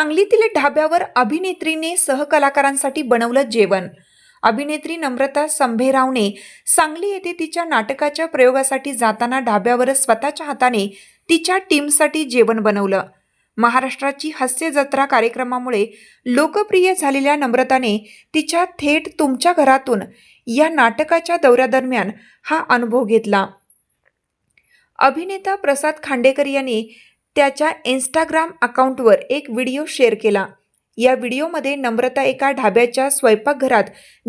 सांगलीतील ढाब्यावर अभिनेत्रीने सहकलाकारांसाठी बनवलं जेवण. अभिनेत्री नम्रता संभेरावने सांगली येथे तिच्या नाटकाच्या प्रयोगासाठी जाताना ढाब्यावर स्वतःच्या हाताने तिच्या टीमसाठी जेवण बनवलं. महाराष्ट्राची हास्य जत्रा कार्यक्रमामुळे लोकप्रिय झालेल्या नम्रताने तिच्या थेट तुमच्या घरातून या नाटकाच्या दौऱ्यादरम्यान हा अनुभव घेतला. अभिनेता प्रसाद खांडेकर यांनी त्याच्या इंस्टाग्राम अकाउंटवर एक व्हिडिओ शेअर केला. या व्हिडिओमध्ये नम्रता एका ढाब्याच्या स्वयंपाकघरात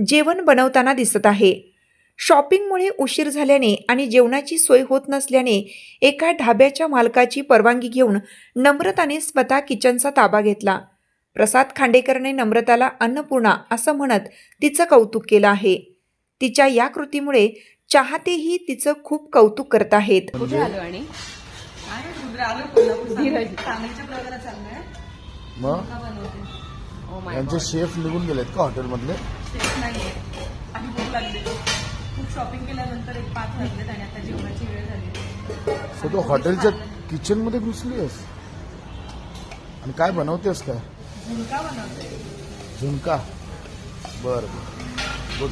जेवण बनवताना दिसत आहे. शॉपिंगमुळे उशीर झाल्याने आणि जेवणाची सोय होत नसल्याने एका ढाब्याच्या मालकाची परवानगी घेऊन नम्रताने स्वतः किचनचा ताबा घेतला. प्रसाद खांडेकरने नम्रताला अन्नपूर्णा असं म्हणत तिचं कौतुक केलं आहे. तिच्या या कृतीमुळे चाहतेही तिचं खूप कौतुक करत आहेत. आलो कोल्हापूर सांगलीच्या चाललोय मग? का बनवते. ओ माय यांचे शेफ निघून गेलेत का हॉटेलमधले? शेफ नाहीये. आणि भूक लागली. खूप शॉपिंग केल्यानंतर एक पाच वाजलेत आणि आता जेवणाची वेळ झाली. सो तू हॉटेलच्या किचनमध्ये घुसली आहेस? आणि काय बनवतेस काय? झुणका बनवते. झुणका. बर. गुड.